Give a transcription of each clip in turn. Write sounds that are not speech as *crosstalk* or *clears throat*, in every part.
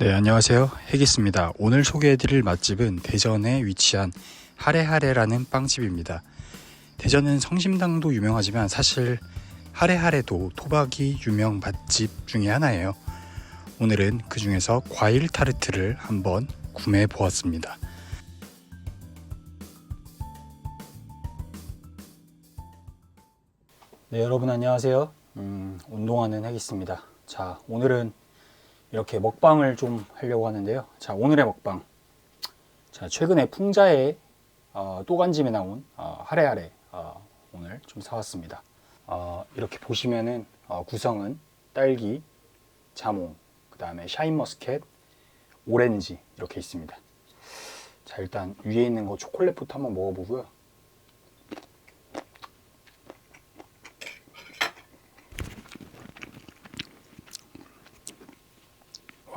네, 안녕하세요. 핵이스입니다. 오늘 소개해드릴 맛집은 대전에 위치한 하레하레라는 빵집입니다. 대전은 성심당도 유명하지만 사실 하레하레도 토박이 유명 맛집 중에 하나예요. 오늘은 그 중에서 과일 타르트를 한번 구매해 보았습니다. 네, 여러분 안녕하세요. 음, 운동하는 핵이스입니다. 자, 오늘은 이렇게 먹방을 좀 하려고 하는데요. 자, 오늘의 먹방. 자, 최근에 풍자에 어, 또간짐에 나온 어, 하레하레 어, 오늘 좀 사왔습니다. 어, 이렇게 보시면은 어, 구성은 딸기, 자몽, 그 다음에 샤인머스켓, 오렌지 이렇게 있습니다. 자, 일단 위에 있는 거 초콜릿부터 한번 먹어보고요.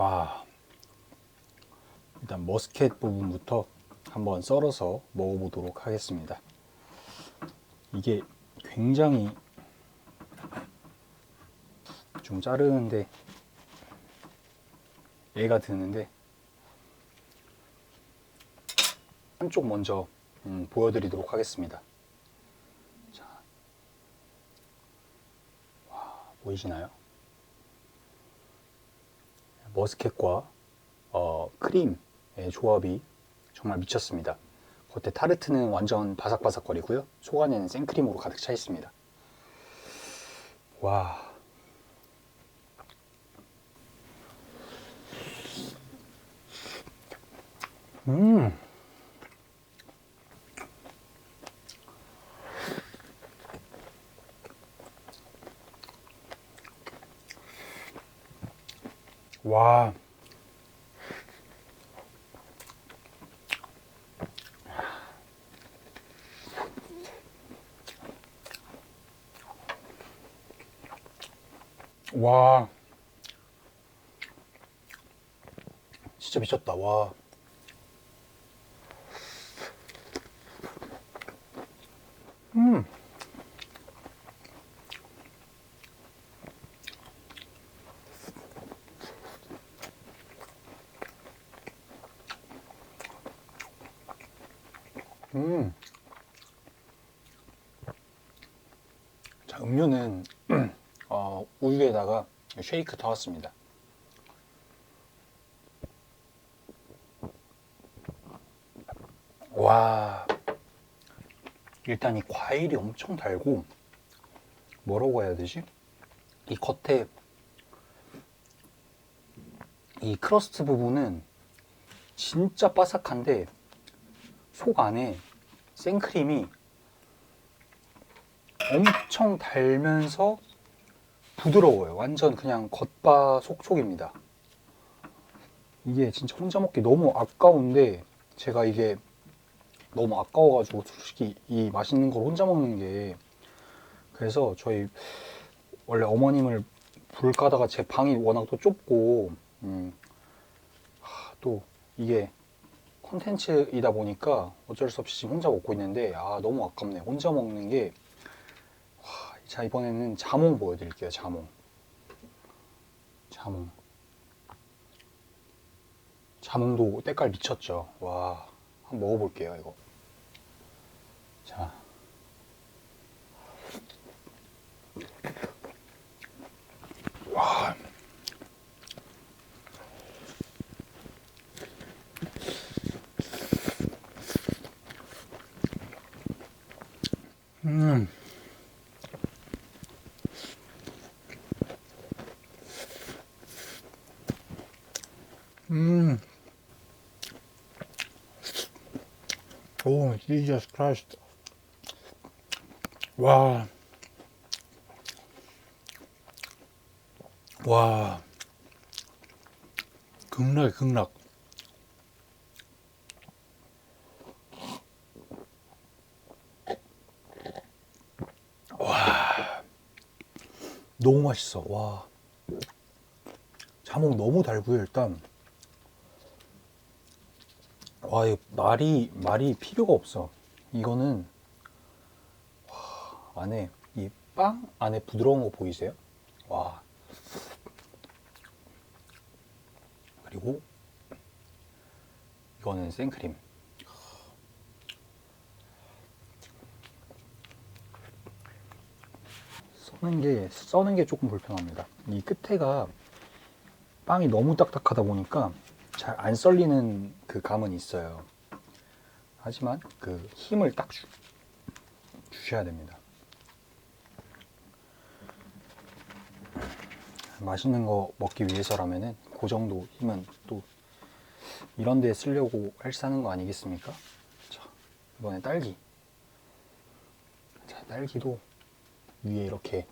와. 일단 머스켓 부분부터 한번 썰어서 먹어보도록 하겠습니다. 이게 굉장히 좀 자르는데 애가 드는데 한쪽 먼저 음, 보여드리도록 하겠습니다. 자, 와 보이시나요? 머스켓과 어, 크림의 조합이 정말 미쳤습니다. 겉에 타르트는 완전 바삭바삭거리고요. 속 안에는 생크림으로 가득 차 있습니다. 와. 음. 와. 와. 진짜 미쳤다. 와. 음. 음. 자, 음료는 *clears throat* 어, 우유에다가 쉐이크 타왔습니다. 와. 일단 이 과일이 엄청 달고 뭐라고 해야 되지? 이 겉에 이 크러스트 부분은 진짜 바삭한데 속 안에 생크림이 엄청 달면서 부드러워요. 완전 그냥 겉바 속촉입니다. 이게 진짜 혼자 먹기 너무 아까운데 제가 이게 너무 아까워가지고 솔직히 이 맛있는 걸 혼자 먹는 게 그래서 저희 원래 어머님을 불가다가 제 방이 워낙 또 좁고 음, 하, 또 이게 컨텐츠이다 보니까 어쩔 수 없이 지금 혼자 먹고 있는데 아 너무 아깝네 혼자 먹는 게 와, 자 이번에는 자몽 보여드릴게요 자몽 자몽 자몽도 때깔 미쳤죠 와 한번 먹어볼게요 이거 자 와. 음. 음. 오, Jesus Christ. 와. 와. 극락, 극락. 너무 맛있어. 와. 자몽 너무 달고요, 일단. 와, 이 말이, 말이 필요가 없어. 이거는, 와, 안에, 이 빵 안에 부드러운 거 보이세요? 와. 그리고 이거는 생크림. 써는 게 써는 게 조금 불편합니다. 이 끝에가 빵이 너무 딱딱하다 보니까 잘 안 썰리는 그 감은 있어요. 하지만 그 힘을 딱 주, 주셔야 됩니다. 맛있는 거 먹기 위해서라면은 그 정도 힘은 또 이런 데 쓰려고 헬스하는 거 아니겠습니까? 자, 이번에 딸기. 자, 딸기도 위에 이렇게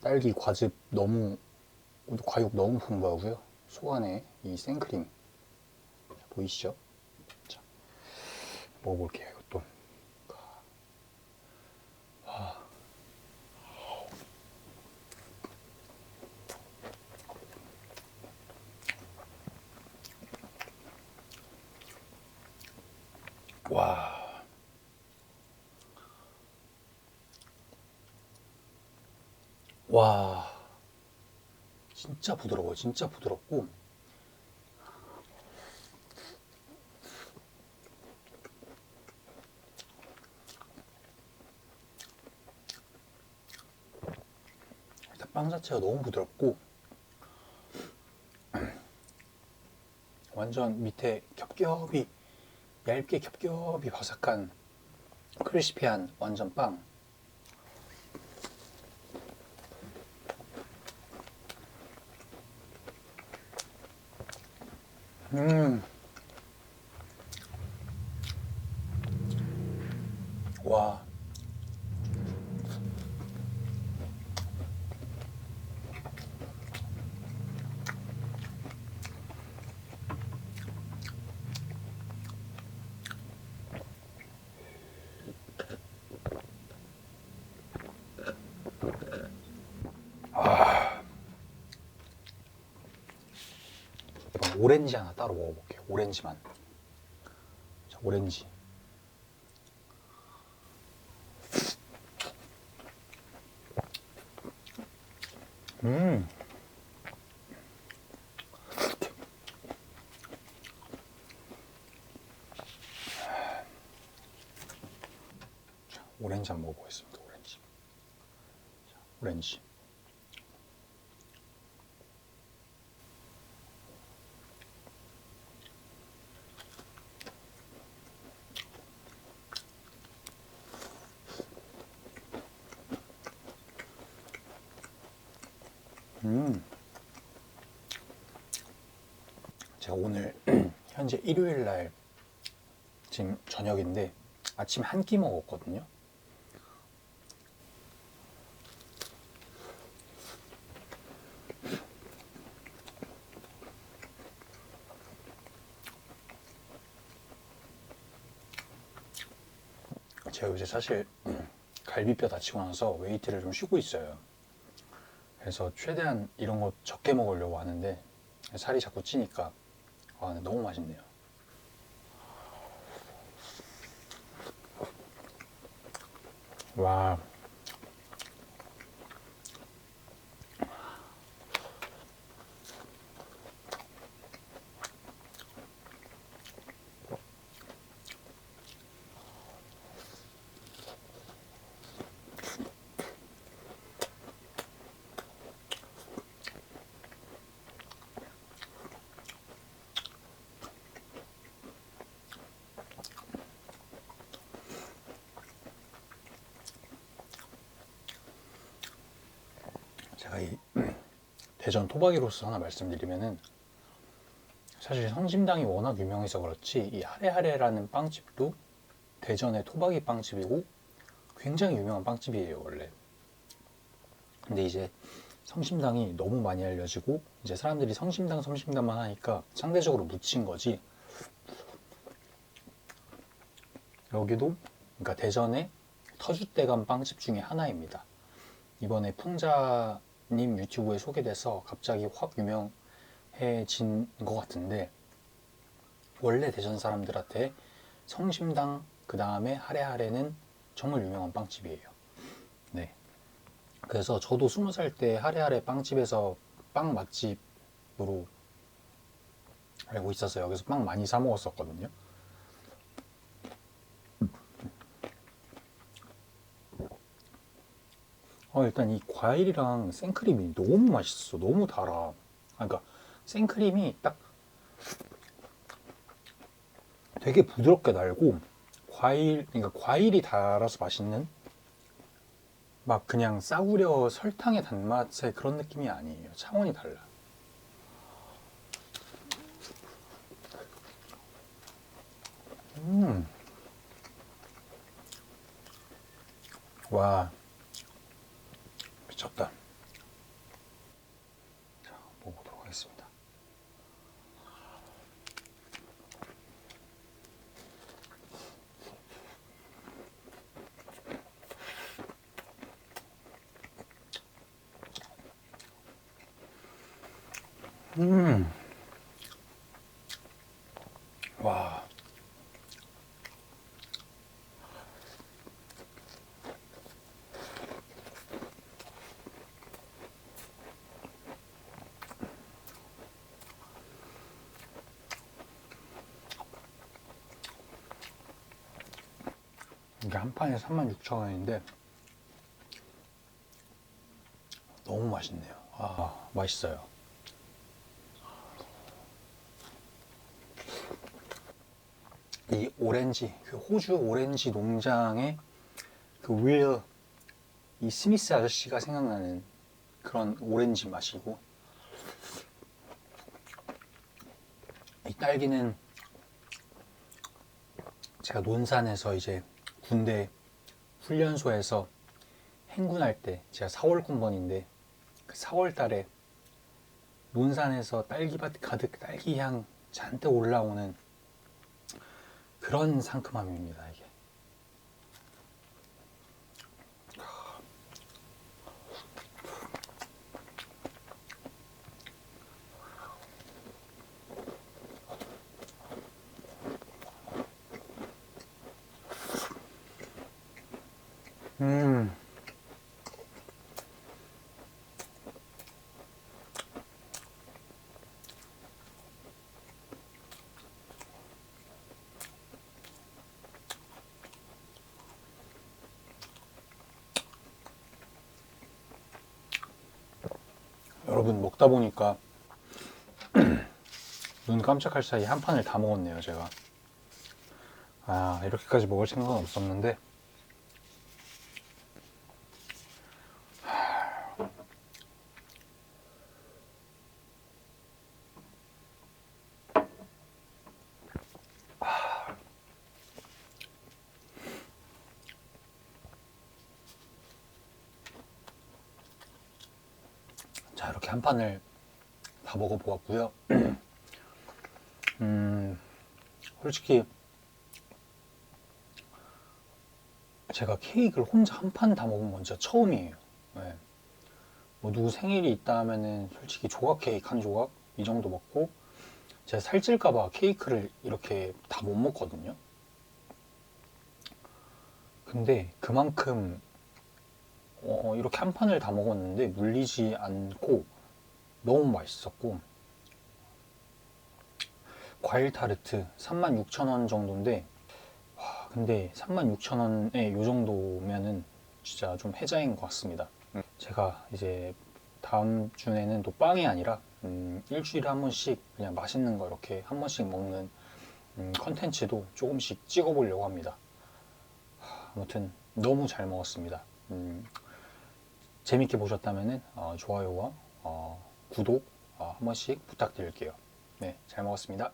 딸기 과즙 너무 과육 너무 풍부하고요. 속 안에 이 생크림 보이시죠? 자, 먹어볼게요. 이것도. 와. 와. 와. 진짜 부드러워요. 진짜 부드럽고. 일단 빵 자체가 너무 부드럽고 *clears throat* 완전 밑에 겹겹이 얇게 겹겹이 바삭한 크리스피한 완전 빵. 음. 와. 이번 오렌지 하나 따로 먹어볼게요. 오렌지만. 자, 오렌지. 음. 자, 오렌지 한번 먹어보겠습니다. 오렌지. 자, 오렌지. 음. 제가 오늘 현재 일요일 날 지금 저녁인데 아침 한 끼 먹었거든요. 제가 요새 사실 갈비뼈 다치고 나서 웨이트를 좀 쉬고 있어요. 그래서 최대한 이런 거 적게 먹으려고 하는데 살이 자꾸 찌니까 아, 근데 너무 맛있네요. 와. 제가 이 대전 토박이로서 하나 말씀드리면은 사실 성심당이 워낙 유명해서 그렇지 이 하레하레라는 빵집도 대전의 토박이 빵집이고 굉장히 유명한 빵집이에요 원래. 근데 이제 성심당이 너무 많이 알려지고 이제 사람들이 성심당 성심당만 하니까 상대적으로 묻힌 거지. 여기도 그러니까 대전의 터줏대감 빵집 중에 하나입니다. 이번에 풍자 님 유튜브에 소개돼서 갑자기 확 유명해진 것 같은데 원래 대전 사람들한테 성심당 그 다음에 하레하레는 정말 유명한 빵집이에요. 네. 그래서 저도 스무 살 때 하레하레 빵집에서 빵 맛집으로 알고 있어서 여기서 빵 많이 사 먹었었거든요. 어, 일단 이 과일이랑 생크림이 너무 맛있어. 너무 달아. 아, 그러니까 생크림이 딱 되게 부드럽게 달고 과일, 그러니까 과일이 달아서 맛있는 막 그냥 싸구려 설탕의 단맛의 그런 느낌이 아니에요. 차원이 달라. 음. 와. 미쳤다. 자, 먹어보도록 하겠습니다. 음. 와. 이게 한 판에 36,000원인데 너무 맛있네요. 아, 맛있어요. 이 오렌지, 그 호주 오렌지 농장의 그 윌, 이 스미스 아저씨가 생각나는 그런 오렌지 맛이고, 이 딸기는 제가 논산에서 이제 군대 훈련소에서 행군할 때, 제가 4월 군번인데, 그 4월 달에 논산에서 딸기밭 가득 딸기 향 잔뜩 올라오는 그런 상큼함입니다, 이게. 음. 여러분 먹다 보니까 *clears throat* 눈 깜짝할 사이 한 판을 다 먹었네요, 제가. 아, 이렇게까지 먹을 생각은 없었는데. 자, 이렇게 한 판을 다 먹어보았고요. 음, 솔직히 제가 케이크를 혼자 한 판 다 먹은 건 진짜 처음이에요. 네. 뭐 누구 생일이 있다 하면은 솔직히 조각 케이크 한 조각 이 정도 먹고 제가 살찔까봐 케이크를 이렇게 다 못 먹거든요. 근데 그만큼 어, 이렇게 한 판을 다 먹었는데 물리지 않고 너무 맛있었고 과일 타르트 36,000원 정도인데 와, 근데 36,000원에 요 정도면은 진짜 좀 해자인 것 같습니다. 제가 이제 다음 주에는 또 빵이 아니라 음, 일주일에 한 번씩 그냥 맛있는 거 이렇게 한 번씩 먹는 음, 컨텐츠도 조금씩 찍어보려고 합니다. 하, 아무튼 너무 잘 먹었습니다. 음, 재밌게 보셨다면 좋아요와 어, 구독 어, 한 번씩 부탁드릴게요. 네, 잘 먹었습니다.